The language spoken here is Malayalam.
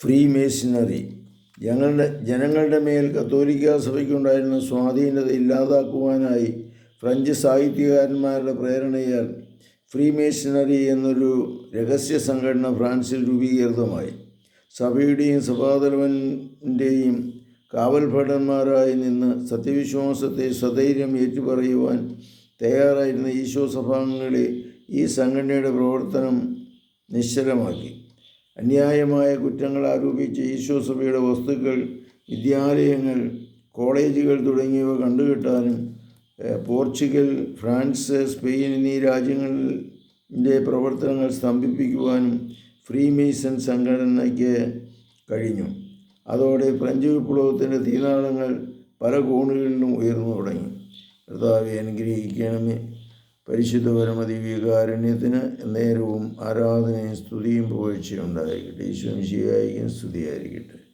ഫ്രീ മേസിനറി ഞങ്ങളുടെ ജനങ്ങളുടെ മേൽ കത്തോലിക്ക സഭയ്ക്കുണ്ടായിരുന്ന സ്വാധീനത ഇല്ലാതാക്കുവാനായി ഫ്രഞ്ച് സാഹിത്യകാരന്മാരുടെ പ്രേരണയാൽ ഫ്രീ മേഷനറി എന്നൊരു രഹസ്യ സംഘടന ഫ്രാൻസിൽ രൂപീകൃതമായി. സഭയുടെയും സഭാതലവന്റെയും കാവൽഭടന്മാരായി നിന്ന് സത്യവിശ്വാസത്തെ സധൈര്യം ഏറ്റുപറയുവാൻ തയ്യാറായിരുന്ന ഈശോ സഭാംഗങ്ങളെ ഈ സംഘടനയുടെ പ്രവർത്തനം നിശ്ചലമാക്കി. അന്യായമായ കുറ്റങ്ങൾ ആരോപിച്ച് ഈശോ സഭയുടെ വസ്തുക്കൾ വിദ്യാലയങ്ങൾ കോളേജുകൾ തുടങ്ങിയവ കണ്ടുകിട്ടാനും പോർച്ചുഗൽ ഫ്രാൻസ് സ്പെയിൻ എന്നീ രാജ്യങ്ങളിന്റെ പ്രവർത്തനങ്ങൾ സ്തംഭിപ്പിക്കുവാനും ഫ്രീമേസൺ സംഘടനയ്ക്ക് കഴിഞ്ഞു. അതോടെ ഫ്രഞ്ച് വിപ്ലവത്തിന്റെ തീനാളങ്ങൾ പല കോണുകളിലും ഉയർന്നു തുടങ്ങി. കർത്താവെ അനുഗ്രഹിക്കണമേ. പരിശുദ്ധ പരമദിവ്യകാരുണ്യത്തിന് നേരവും ആരാധനയും സ്തുതിയും പുകഴ്ചയും ഉണ്ടായിരിക്കട്ടെ. ഈശോ ശിയായിരിക്കും സ്തുതിയായിരിക്കട്ടെ.